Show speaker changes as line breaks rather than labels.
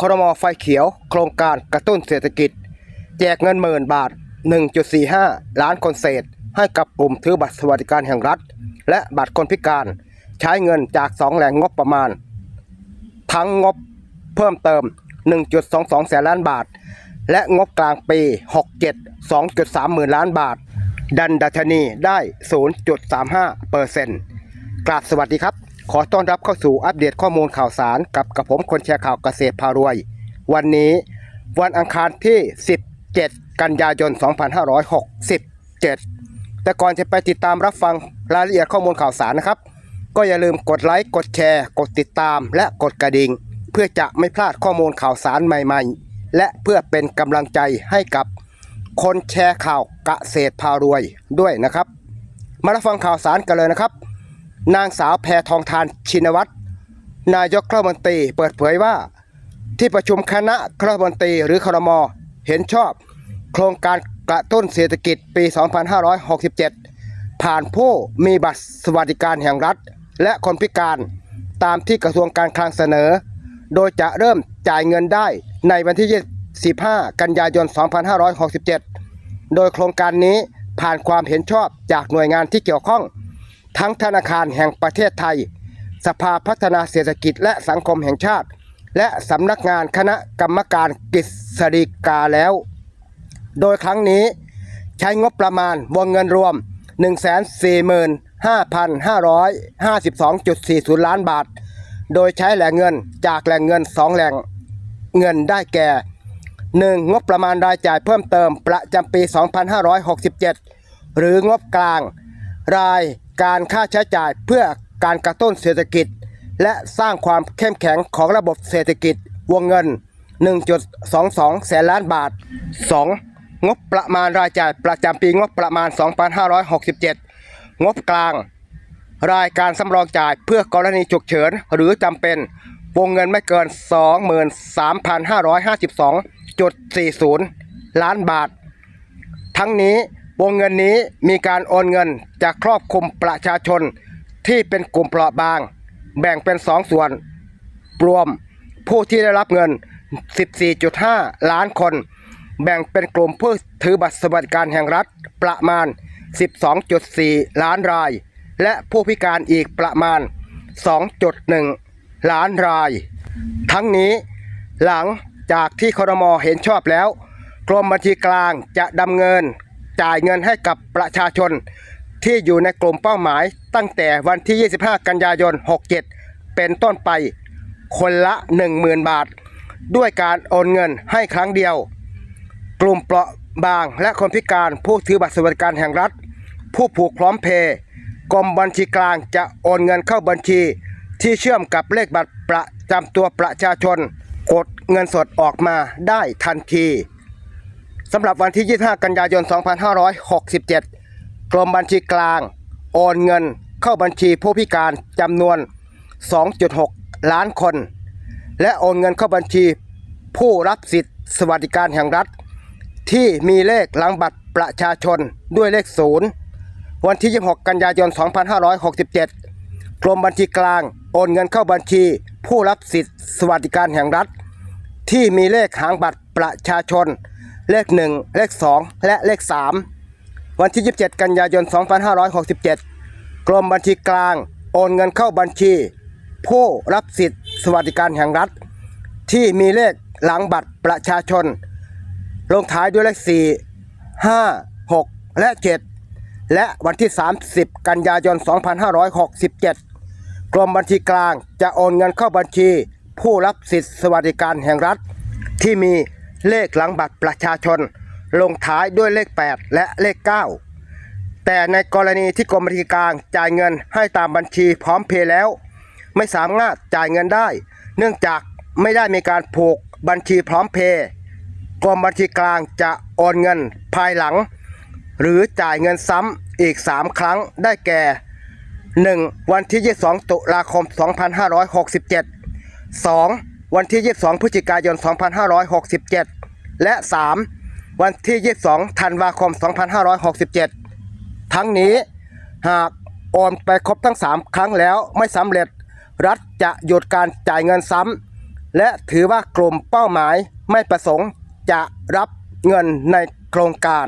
ครมไฟเขียว โครงการกระตุ้นเศรษฐกิจ แจกเงินหมื่นบาท 1.45 ล้านคนเศษ ให้กับกลุ่มถือบัตรสวัสดิการแห่งรัฐ และบัตรคนพิการ ใช้เงินจากสองแหล่งงบประมาณ ทั้งงบเพิ่มเติม 1.22 แสนล้านบาท และงบกลางปี 67 2.3 หมื่นล้านบาท ดันดัชนีได้ 0.35เปอร์เซ็นต์กราบสวัสดีครับ ขอต้อนรับเข้าสู่อัปเดตข้อมูลข่าวสารกับกับผมคนแชร์ข่าวเกษตรพารวย วันนี้วันอังคารที่ 17 กันยายน 2567 แต่ก่อนจะไปติดตามรับฟังรายละเอียดข้อมูลข่าวสารนะครับ ก็อย่าลืมกดไลค์กดแชร์ กดติดตาม และกดกระดิ่ง เพื่อจะไม่พลาดข้อมูลข่าวสารใหม่ๆ และเพื่อเป็นกำลังใจให้กับคนแชร์ข่าวเกษตรพารวยด้วยนะครับ มารับฟังข่าวสารกันเลยนะครับ นางสาวแพทองทานชินวัตรนายกรัฐมนตรีเปิดเผยว่า ที่ประชุมคณะรัฐมนตรีหรือครมเห็นชอบ โครงการกระตุ้นเศรษฐกิจปี 2567 ผ่านผู้มีบัตรสวัสดิการแห่งรัฐ และคนพิการตามที่กระทรวงการคลังเสนอ โดยจะเริ่มจ่ายเงินได้ในวันที่25กันยายน 2567 โดยโครงการนี้ผ่านความเห็นชอบจากหน่วยงานที่เกี่ยวข้อง ทั้งธนาคารแห่งประเทศไทย สภาพัฒนาเศรษฐกิจและสังคมแห่งชาติ และสำนักงานคณะกรรมการกฤษฎีกาแล้ว โดยครั้งนี้ใช้งบประมาณวงเงินรวม 145,552.40 ล้านบาท โดยใช้แหล่งเงินจากแหล่งเงิน 2 แหล่งเงินได้แก่ 1. งบประมาณรายจ่ายเพิ่มเติมประจำปี 2567 หรืองบกลางราย การค่าใช้จ่ายเพื่อการกระตุ้นเศรษฐกิจ และสร้างความเข้มแข็งของระบบเศรษฐกิจวงเงิน 1.22 แสนล้านบาท 2. งบประมาณรายจ่ายประจำปีงบประมาณ 2567 งบกลาง รายการสำรองจ่ายเพื่อกรณีฉุกเฉินหรือจำเป็นวงเงินไม่เกิน 23,552.40 ล้านบาท ทั้งนี้ วงเงินนี้มีการโอนเงินจะครอบคลุมประชาชนที่เป็นกลุ่มเปราะบาง แบ่งเป็นสองส่วน รวมผู้ที่ได้รับเงิน 14.5 ล้านคน แบ่งเป็นกลุ่มผู้ถือบัตรสวัสดิการแห่งรัฐประมาณ 12.4 ล้านราย และผู้พิการอีกประมาณ 2.1 ล้านราย ทั้งนี้หลังจากที่ครมเห็นชอบแล้ว กรมบัญชีกลางจะดำเนิน จ่ายเงินให้กับประชาชน ที่อยู่ในกลุ่มเป้าหมาย ตั้งแต่วันที่ 25 กันยายน 67 เป็นต้นไป คนละ 10,000 บาท ด้วยการโอนเงินให้ครั้งเดียว กลุ่มเปราะบางและคนพิการผู้ถือบัตรสวัสดิการแห่งรัฐ ผู้ผูกพร้อมเพย์กรมบัญชีกลางจะโอนเงินเข้าบัญชี ที่เชื่อมกับเลขบัตรประจำตัวประชาชน กดเงินสดออกมาได้ทันที สำหรับวันที่ 25 กันยายน 2567 กรมบัญชีกลาง โอนเงินเข้าบัญชีผู้พิการจำนวน 2.6 ล้านคน และโอนเงินเข้าบัญชีผู้รับสิทธิสวัสดิการแห่งรัฐ ที่มีเลขหลังบัตรประชาชนด้วยเลขศูนย์วันที่ 26 กันยายน 2567 กรมบัญชีกลาง โอนเงินเข้าบัญชี ผู้รับสิทธิสวัสดิการแห่งรัฐ ที่มีเลขหางบัตรประชาชน เลข 1 เลข 2 และเลข 3 วันที่ 27 กันยายน 2567 กรมบัญชีกลาง โอนเงินเข้าบัญชี ผู้รับสิทธิสวัสดิการแห่งรัฐ ที่มีเลขหลังบัตรประชาชน ลงท้ายด้วยเลข 4 5 6 และ 7 และวันที่ 30 กันยายน 2567 กรมบัญชีกลางจะโอนเงินเข้าบัญชี ผู้รับสิทธิสวัสดิการแห่งรัฐ ที่มี เลขหลังบัตรประชาชน ลงท้ายด้วยเลข 8 และเลข 9 แต่ในกรณีที่กรมบัญชีกลางจ่ายเงินให้ตามบัญชีพร้อมเพย์แล้ว ไม่สามารถจ่ายเงินได้ เนื่องจากไม่ได้มีการผูกบัญชีพร้อมเพย์กรมบัญชีกลางจะโอนเงินภายหลัง หรือจ่ายเงินซ้ำอีก 3 ครั้งได้แก่ 1. วันที่ 22 ตุลาคม 2567 2. วันที่ 22 พฤศจิกายน 2567 และ 3. วันที่ 22 ธันวาคม 2567 ทั้งนี้หากโอนไปครบทั้ง 3 ครั้งแล้วไม่สำเร็จ รัฐจะหยุดการจ่ายเงินซ้ำและถือว่ากลุ่มเป้าหมายไม่ประสงค์จะรับเงินในโครงการ